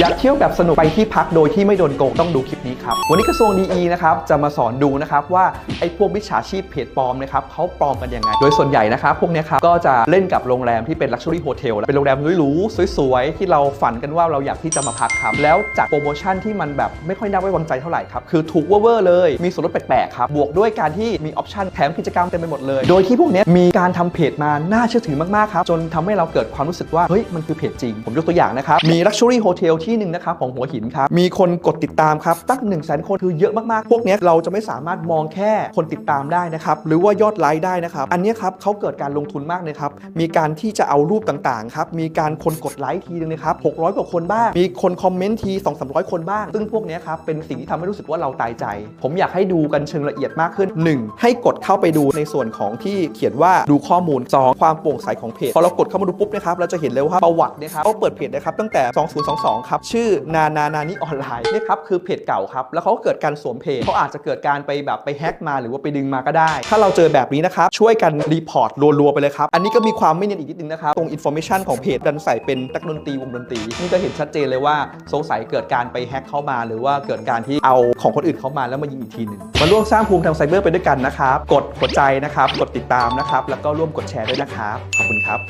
อยากเที่ยวแบบสนุกไปที่พักโดยที่ไม่โดนโกงต้องดูคลิปนี้ครับ วันนี้กระทรวงดีนะครับจะมาสอนดูนะครับว่าไอ้พวกมิจฉาชีพเพจปลอมนะครับเขาปลอมกันยังไง โดยส่วนใหญ่นะครับพวกนี้ครับก็จะเล่นกับโรงแรมที่เป็น Luxury Hotel เทลเป็นโรงแรมหรูๆสวยๆ ที่เราฝันกันว่าเราอยากที่จะมาพักครับ แล้วจากโปรโมชั่นที่มันแบบไม่ค่อยน่าไว้วางใจเท่าไหร่ครับ คือถูกเวอร์เลยมีส่วนลดแปลกๆครับบวกด้วยการที่มีออปชั่นแถมกิจกรรมเต็มไปหมดเลย โดยที่พวกนี้มีการทำเพจมาน่าเชื่อถือมากๆครับจนทำให้เราเกิดความรู้สึกว่าเฮ้ยมันคือเพจจริงผมยกตัวอย่างนะครับมี Luxury Hotel ที่หนึ่งนะครับของหัวหินครับ มีคนกดติดตามครับตั้ง1 0 0 0 0แสนคนคือเยอะมากๆ พวกนี้เราจะไม่สามารถมองแค่คนติดตามได้นะครับหรือว่ายอดไลค์ได้นะครับ อันนี้ครับเขาเกิดการลงทุนมากเลยครับมีการที่จะเอารูปต่างๆครับมีการคนกดไลค์ทีนึงนะครับ600กว่าคนบ้างมีคนคอมเมนต์ที2 3 0 0 คนบ้าง ซึ่งพวกนี้ครับเป็นสิ่งที่ทำให้รู้สึกว่าเราตายใจ ผมอยากให้ดูกันเชิงละเอียดมากขึ้น 1. ให้กดเข้าไปดูในส่วนของที่เขียนว่าดูข้อมูล 2. ความโปร่งใสของเพจพอเรากดเข้ามาดูปุ๊บนะครับเราจะเห็นเลยว่าประวัตินะครับเขาเปิดเพจนะครับตั้งแต่ 2022ครับชื่อนานานานิออนไลน์นี่ครับคือเพจเก่าครับแล้วเขาก็เกิดการสวมเพจเขาอาจจะเกิดการไปแบบไปแฮ็กมาหรือว่าไปดึงมาก็ได้ ถ้าเราเจอแบบนี้นะครับช่วยกันรีพอร์ตรัวๆไปเลยครับอันนี้ก็มีความไม่เนียนอีกนิดนึงนะครับตรงอินโฟ a t ชันของเพจดันใส่เป็นนักดนตรีวงดนตรีนี่ก็เห็นชัดเจนเลยว่าสงสัยเกิดการไปแฮ็กเข้ามา หรือว่าเกิดการที่เอาของคนอื่นเข้ามาแล้วมายิงอีกทีหนึ่งมาร่วมสร้างภูมิทางไซเบอร์ไปด้วยกันนะครับกดหัวใจนะครับกดติดตามนะครับแล้วก็ร่วมกดแชร์ด้วยนะครับขอบคุณครับ